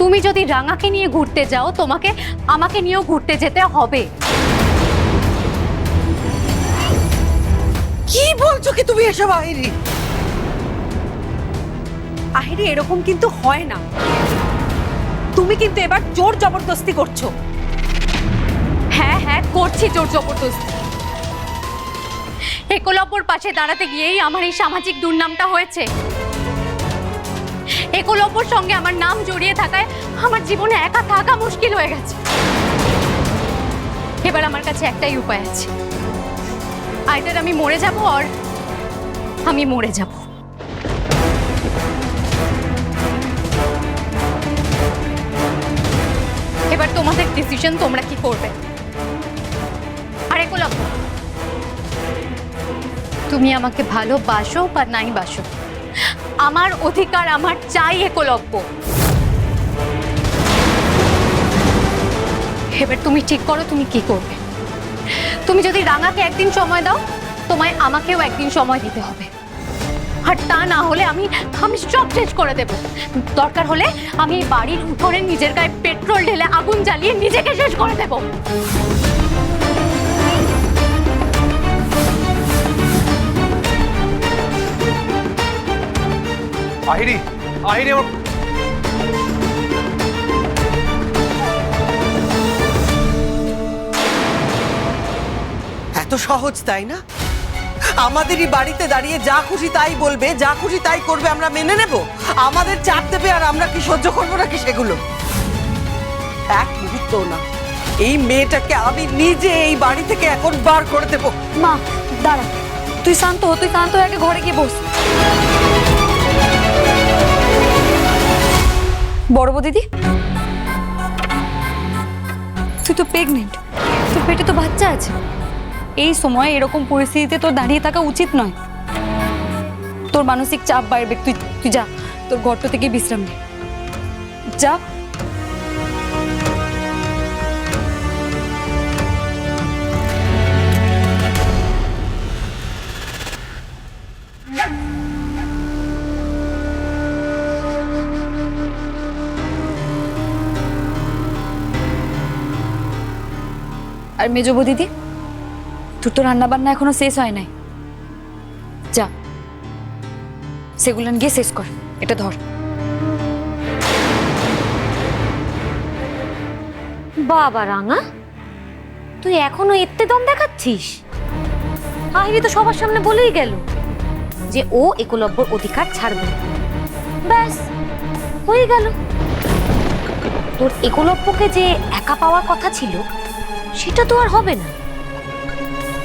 তুমি যদি রাঙাকে নিয়ে ঘুরতে যাও তোমাকে আমাকে নিয়েও ঘুরতে যেতে হবে। কি বলছো কি তুমি এসব আহিরি? আহিরি এরকম কিন্তু হয় না। তুমি কিন্তু এবার জোর জবরদস্তি করছ। হ্যাঁ হ্যাঁ করছি জোর জবরদস্তি। একলব্যর পাশে দাঁড়াতে গিয়েই আমার এই সামাজিক দুর্নামটা হয়েছে। একলব্যর সঙ্গে আমার নাম জড়িয়ে থাকায় আমার জীবনে একা থাকা মুশকিল হয়ে গেছে। এবার আমার কাছে একটাই উপায় আছে। আইদার আমি মরে যাব আর আমি মরে যাব। এবার তোমাদের ডিসিশন তোমরা কি করবে? আর একলব্য তুমি আমাকে ভালোবাসো বা নাই বাসো। আমার অধিকার, আমার চাই একলব্য। এবার তুমি ঠিক করো, তুমি কি করবে? তুমি যদি রাঙাকে একদিন সময় দাও, তোমায় আমাকেও একদিন সময় দিতে হবে। আর তা না হলে আমি আমি সব শেষ করে দেব। দরকার হলে আমি বাড়ির উঠোনে নিজের গায়ে পেট্রোল ঢেলে আগুন জ্বালিয়ে নিজেকে শেষ করে দেব। আহিরি আহিরি আমার এত সহজ তাই না? আমাদেরই বাড়িতে দাঁড়িয়ে যা খুশি তাই বলবে যা খুশি তাই করবে আমরা মেনে নেব? আমাদের চাপ দেবে আর আমরা কি সহ্য করব নাকি সেগুলো? এক মুহূর্ত না। এই মেয়েটাকে আমি নিজে এই বাড়ি থেকে এখন বার করে দেবো। মা দাঁড়া। তুই শান্ত হ তুই শান্ত হয়ে আগে ঘরে গিয়ে বস। বড় দিদি। তুই তো প্রেগনেন্ট তোর পেটে তো বাচ্চা আছে। এই সময় এরকম পরিস্থিতিতে তোর দাঁড়িয়ে থাকা উচিত নয়। তোর মানসিক চাপ বাড়বে। তুই তুই যা। তোর ঘরটা থেকে বিশ্রাম নে। যা। আর মেজবু দিদি তোর তো রান্না বান্না এখনও শেষ হয় নাই। যা, সেগুলো গিয়ে শেষ কর, এটা ধর। বাবা রাঙা, তুই এখনও এতে দম দেখাচ্ছিস? আহিরি তো সবার সামনে বলেই গেল যে ও একলব্যর অধিকার ছাড়বে ব্যাস, হয়ে গেল। তোর একলব্যকে যে একা পাওয়ার কথা ছিল সেটা তো আর হবে না।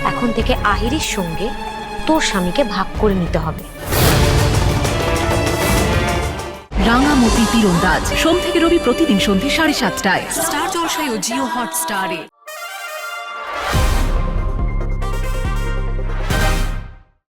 এখন থেকে আহিরের সঙ্গে তোর স্বামীকে ভাগ করে নিতে হবে। রাঙামতি তীরন্দাজ। সোম থেকে রবি প্রতিদিন সন্ধ্যে সাড়ে সাতটায়। স্টার জলসায় ও জিও হটস্টারে।